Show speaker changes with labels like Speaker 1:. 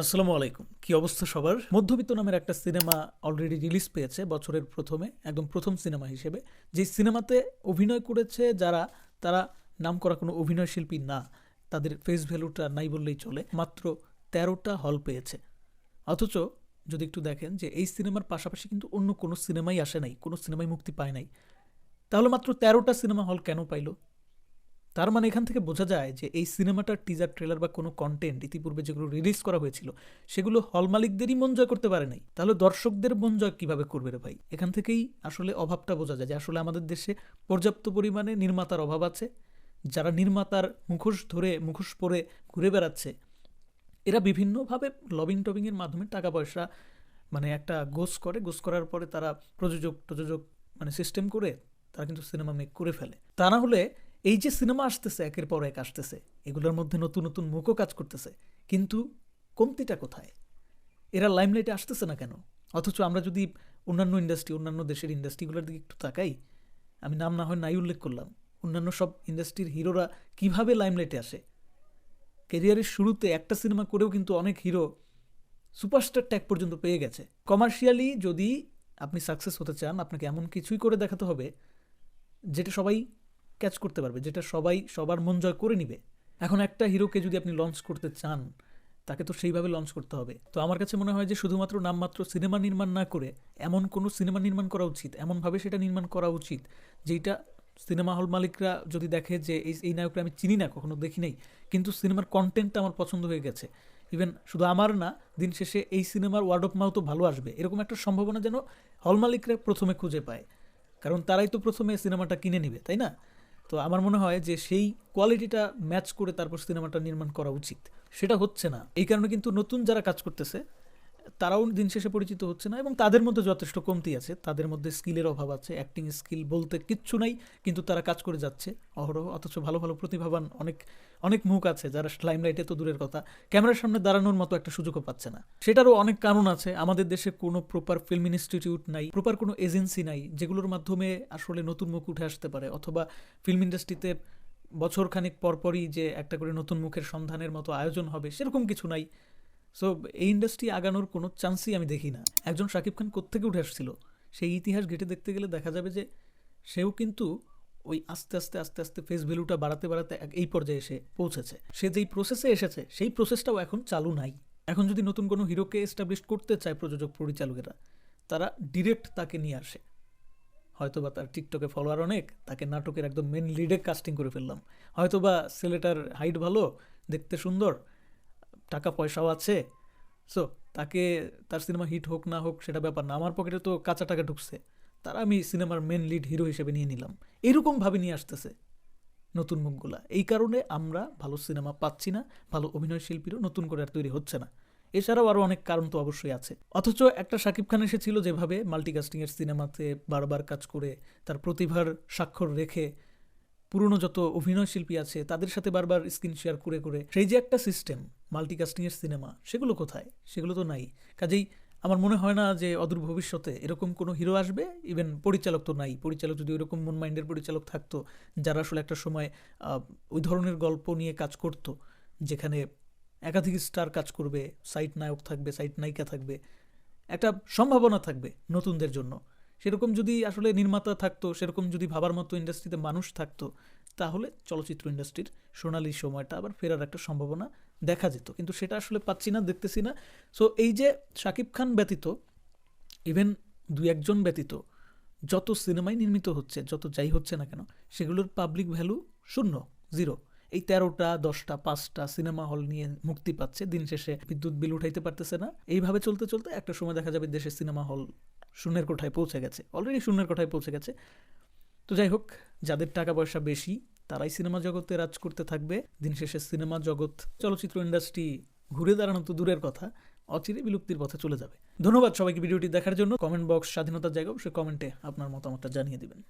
Speaker 1: আসসালামু আলাইকুম। কি অবস্থা সবার? মধ্যবিত্ত নামের একটা সিনেমা অলরেডি রিলিজ পেয়েছে বছরের প্রথমে, একদম প্রথম সিনেমা হিসেবে। যে সিনেমাতে অভিনয় করেছে যারা, তারা নাম করা কোনো অভিনয় শিল্পী না, তাদের ফেস ভ্যালুটা নাই বললেই চলে, মাত্র তেরোটা হল পেয়েছে। অথচ যদি একটু দেখেন যে এই সিনেমার পাশাপাশি কিন্তু অন্য কোনো সিনেমাই আসে নাই, কোনো সিনেমাই মুক্তি পায় নাই। তাহলে মাত্র তেরোটা সিনেমা হল কেন পাইলো? তার মানে এখান থেকে বোঝা যায় যে এই সিনেমাটার টিজার ট্রেলার বা কোনো কন্টেন্ট ইতিপূর্বে যেগুলো রিলিজ করা হয়েছিল, সেগুলো হল মালিকদেরই মন জয় করতে পারে নাই। তাহলে দর্শকদের মন জয় কীভাবে করবে রে ভাই? এখান থেকেই আসলে অভাবটা বোঝা যায় যে আসলে আমাদের দেশে পর্যাপ্ত পরিমাণে নির্মাতার অভাব আছে। যারা নির্মাতার মুখোশ ধরে, মুখোশ পরে ঘুরে বেড়াচ্ছে, এরা বিভিন্নভাবে লবিং টবিংয়ের মাধ্যমে টাকা পয়সা মানে একটা গোস করে। গোস করার পরে তারা প্রযোজক প্রযোজক মানে সিস্টেম করে তারা কিন্তু সিনেমা মেক করে ফেলে। তা না হলে এই যে সিনেমা আসতেছে, একের পর এক আসতেছে, এগুলোর মধ্যে নতুন নতুন মুখও কাজ করতেছে, কিন্তু কমতিটা কোথায়? এরা লাইমলাইটে আসতেছে না কেন? অথচ আমরা যদি অন্যান্য ইন্ডাস্ট্রি অন্যান্য দেশের ইন্ডাস্ট্রিগুলোর দিকে একটু তাকাই, আমি নাম না হয় নাই উল্লেখ করলাম, অন্যান্য সব ইন্ডাস্ট্রির হিরোরা কীভাবে লাইমলাইটে আসে? কেরিয়ারের শুরুতে একটা সিনেমা করেও কিন্তু অনেক হিরো সুপারস্টার ট্যাগ পর্যন্ত পেয়ে গেছে। কমার্শিয়ালি যদি আপনি সাকসেস হতে চান, আপনাকে এমন কিছুই করে দেখাতে হবে, যেটা সবাই ক্যাচ করতে পারবে, যেটা সবাই, সবার মন জয় করে নিবে। এখন একটা হিরোকে যদি আপনি লঞ্চ করতে চান, তাকে তো সেইভাবে লঞ্চ করতে হবে। তো আমার কাছে মনে হয় যে শুধুমাত্র নামমাত্র সিনেমা নির্মাণ না করে, এমন কোনো সিনেমা নির্মাণ করা উচিত, এমনভাবে সেটা নির্মাণ করা উচিত যেটা সিনেমা হল মালিকরা যদি দেখে যে এই এই নায়করা আমি চিনি না, কখনো দেখি নাই, কিন্তু সিনেমার কন্টেন্টটা আমার পছন্দ হয়ে গেছে। ইভেন শুধু আমার না, দিন শেষে এই সিনেমার ওয়ার্ড অফ মাউথও ভালো আসবে। এরকম একটা সম্ভাবনা যেন হল মালিকরা প্রথমে খুঁজে পায়। কারণ তারাই তো প্রথমে সিনেমাটা কিনে নিবে, তাই না? তো আমার মনে হয় যে সেই কোয়ালিটিটা ম্যাচ করে তারপর সিনেমাটা নির্মাণ করা উচিত। সেটা হচ্ছে না। এই কারণে কিন্তু নতুন যারা কাজ করতেছে তারাও দিন শেষে পরিচিত হচ্ছে না এবং তাদের মধ্যে যথেষ্ট কমতি আছে। তাদের মধ্যে স্কিলের অভাব আছে। অ্যাক্টিং স্কিল বলতে কিচ্ছু নাই, কিন্তু তারা কাজ করে যাচ্ছে অহরহ, অথচ ভালো ভালো প্রতিভাবান অনেক অনেক মুখ আছে যারা স্লাইম লাইমলাইটে তো দূরের কথা। ক্যামেরার সামনে দাঁড়ানোর মতো একটা সুযোগও পাচ্ছে না। সেটারও অনেক কারণ আছে। আমাদের দেশে কোনো প্রপার ফিল্ম ইনস্টিটিউট নাই প্রপার কোনো এজেন্সি নাই, যেগুলোর মাধ্যমে আসলে নতুন মুখ উঠে আসতে পারে। অথবা ফিল্ম ইন্ডাস্ট্রিতে বছর খানিক পরপরই যে একটা করে নতুন মুখের সন্ধানের মতো আয়োজন হবে, সেরকম কিছু নাই। সো এই ইন্ডাস্ট্রি আগানোর কোনো চান্সই আমি দেখি না। একজন শাকিব খান কোত্থেকে উঠে আসছিল? সেই ইতিহাস ঘেটে দেখতে গেলে দেখা যাবে যে সেও কিন্তু ওই আস্তে আস্তে আস্তে আস্তে ফেস ভ্যালুটা বাড়াতে বাড়াতে এই পর্যায়ে এসে পৌঁছেছে। সে যেই প্রসেসে এসেছে, সেই প্রসেসটাও এখন চালু নাই। এখন যদি নতুন কোনো হিরোকে এস্টাবলিশ করতে চায় প্রযোজক, পরিচালকেরা, তারা ডিরেক্ট তাকে নিয়ে আসে। হয়তোবা তার টিকটকে ফলোয়ার অনেক, তাকে নাটকের একদম মেন লিডে কাস্টিং করে ফেললাম। হয়তোবা ছেলেটার হাইট ভালো, দেখতে সুন্দর টাকা পয়সাও আছে। সো তাকে, তার সিনেমা হিট হোক না হোক, সেটা ব্যাপার না। আমার পকেটে তো কাঁচা টাকা ঢুকছে। তারা আমি সিনেমার মেন লিড হিরো হিসেবে নিয়ে নিলাম। এরকমভাবে নিয়ে আসতেছে নতুন মুখগুলা। এই কারণে আমরা ভালো সিনেমা পাচ্ছি না, ভালো অভিনয় শিল্পীরও নতুন করে আর তৈরি হচ্ছে না। এছাড়াও আরও অনেক কারণ তো অবশ্যই আছে। অথচ একটা শাকিব খান এসেছিল যেভাবে মাল্টিকাস্টিংয়ের সিনেমাতে বারবার কাজ করে, তার প্রতিভার স্বাক্ষর রেখে, পুরনো যত অভিনয় শিল্পী আছে, তাদের সাথে বারবার স্ক্রিন শেয়ার করে করে। সেই যে একটা সিস্টেম মাল্টিকাস্টিংয়ের সিনেমা সেগুলো কোথায়? সেগুলো তো নাই। কাজেই আমার মনে হয় না যে অদূর ভবিষ্যতে এরকম কোনো হিরো আসবে ইভেন পরিচালক তো নাই। পরিচালক যদি ওইরকম মন মাইন্ডের পরিচালক থাকতো, যারা আসলে একটা সময় ওই ধরনের গল্প নিয়ে কাজ করতো, যেখানে একাধিক স্টার কাজ করবে, সাইট নায়ক থাকবে, সাইট নায়িকা থাকবে, একটা সম্ভাবনা থাকবে নতুনদের জন্য। সেরকম যদি আসলে নির্মাতা থাকতো, সেরকম যদি ভাবার মতো ইন্ডাস্ট্রিতে মানুষ থাকতো, তাহলে চলচ্চিত্র ইন্ডাস্ট্রির সোনালি সময়টা আবার ফেরার একটা সম্ভাবনা দেখা যেত, কিন্তু সেটা আসলে পাচ্ছি না, দেখতেছি না। সো এই যে শাকিব খান ব্যতীত ইভেন দু একজন ব্যতীত, যত সিনেমাই নির্মিত হচ্ছে, যত যাই হচ্ছে না কেন, সেগুলোর পাবলিক ভ্যালু শূন্য জিরো এই তেরোটা, দশটা, পাঁচটা সিনেমা হল নিয়ে মুক্তি পাচ্ছে, দিন শেষে বিদ্যুৎ বিল উঠাইতে পারতেছে না। এইভাবে চলতে চলতে একটা সময় দেখা যাবে দেশের সিনেমা হল শূন্যের কোঠায় পৌঁছে গেছে অলরেডি শূন্যের কোঠায় পৌঁছে গেছে। তো যাই হোক, যাদের টাকা পয়সা বেশি তারাই সিনেমা জগতে রাজ করতে থাকবে। দিন শেষে সিনেমা জগৎ চলচ্চিত্র ইন্ডাস্ট্রি ঘুরে দাঁড়ানো তো দূরের কথা, অচিরে বিলুপ্তির পথে চলে যাবে। ধন্যবাদ সবাইকে ভিডিওটি দেখার জন্য। কমেন্ট বক্স স্বাধীনতার জায়গা, অবশ্যই কমেন্টে আপনার মতামতটা জানিয়ে দিবেন।